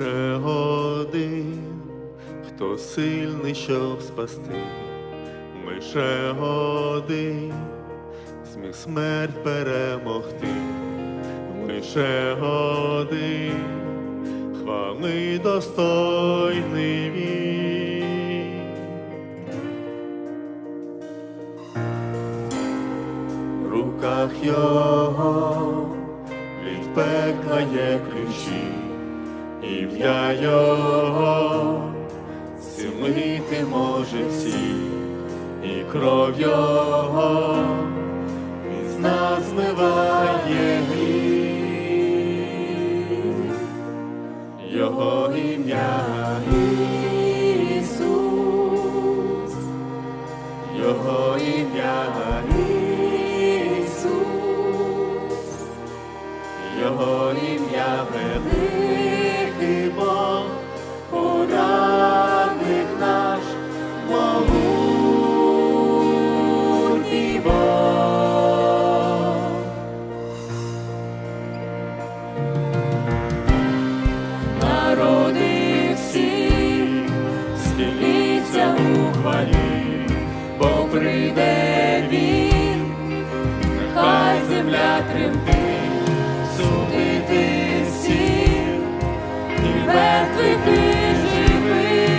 лише один, хто сильний, щоб спасти, лише один зміг смерть перемогти, лише один, хвали достойний він. В руках його від пекла є ключі, ім'я його. Зцілити може всі, і кров його. Із нас змиває гріх. Його ім'я Ісус, Його ім'я Ісус, Його ім'я великий схиліться у хвалі, бо він, нехай земля тремтить, судити всіх і мертвих і живих.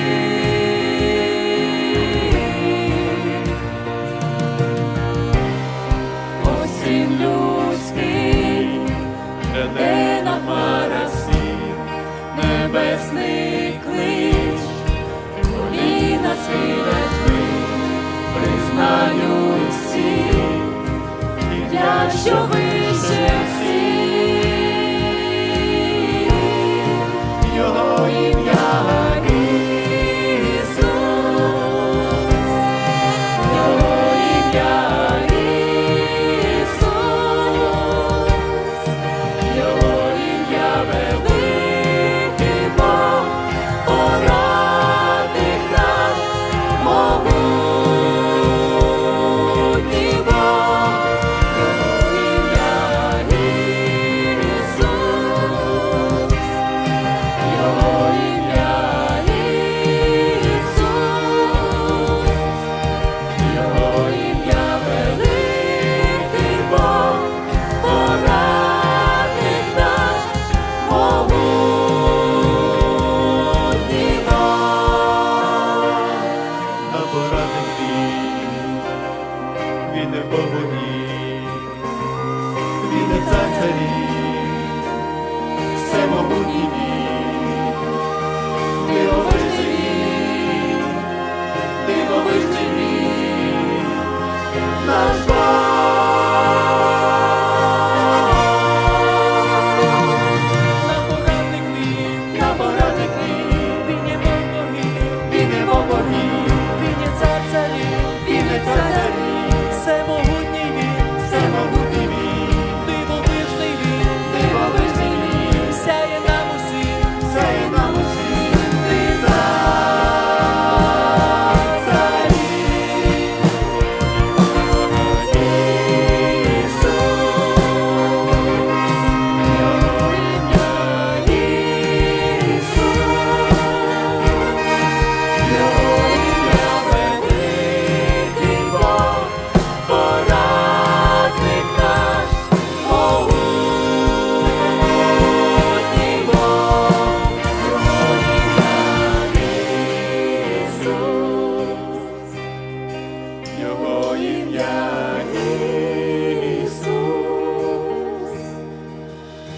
Ось він людський, де на хмара небесний що вище він не богоні, він царі, все він, дивовижний він, дивовижний він, наш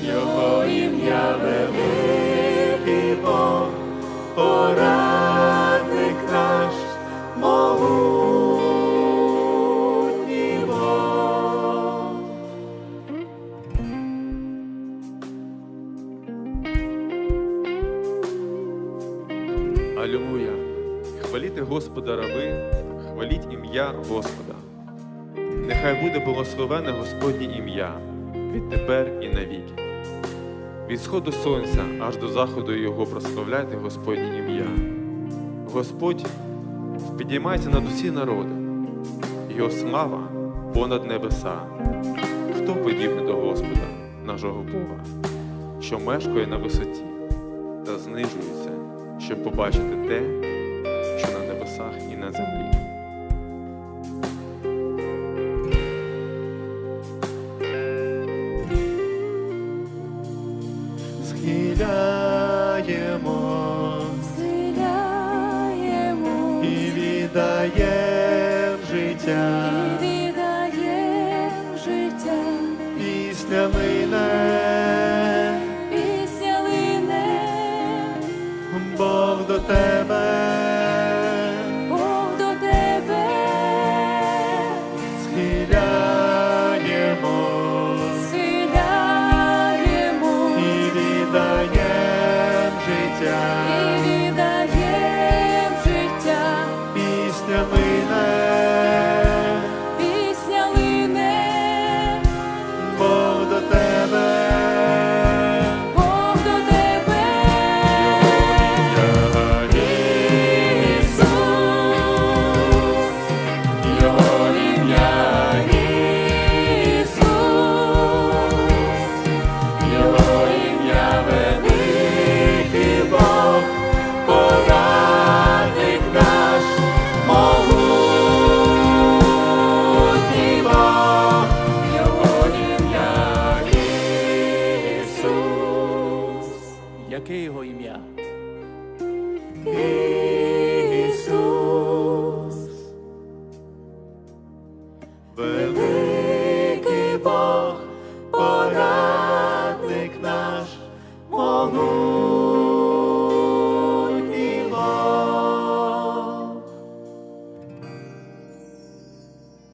Його ім'я великий Бог, наш, могутній Бог. Алілуя! Хваліте Господа раби, хваліть ім'я Господа. Нехай буде благословене Господнє ім'я відтепер і навіки. Від сходу сонця аж до заходу його прославляйте Господнє ім'я. Господь підіймається над усі народи, його слава понад небеса. Хто подібний до Господа, нашого Бога, що мешкає на висоті та знижується, щоб побачити те, що на небесах. є. і віддаєм життя, і віддаєм життя, після лине, після лине, Бог до тебе, Бог до тебе, схиляємо, схиляємо. І життя. Queijo imia. Iisus, vedechi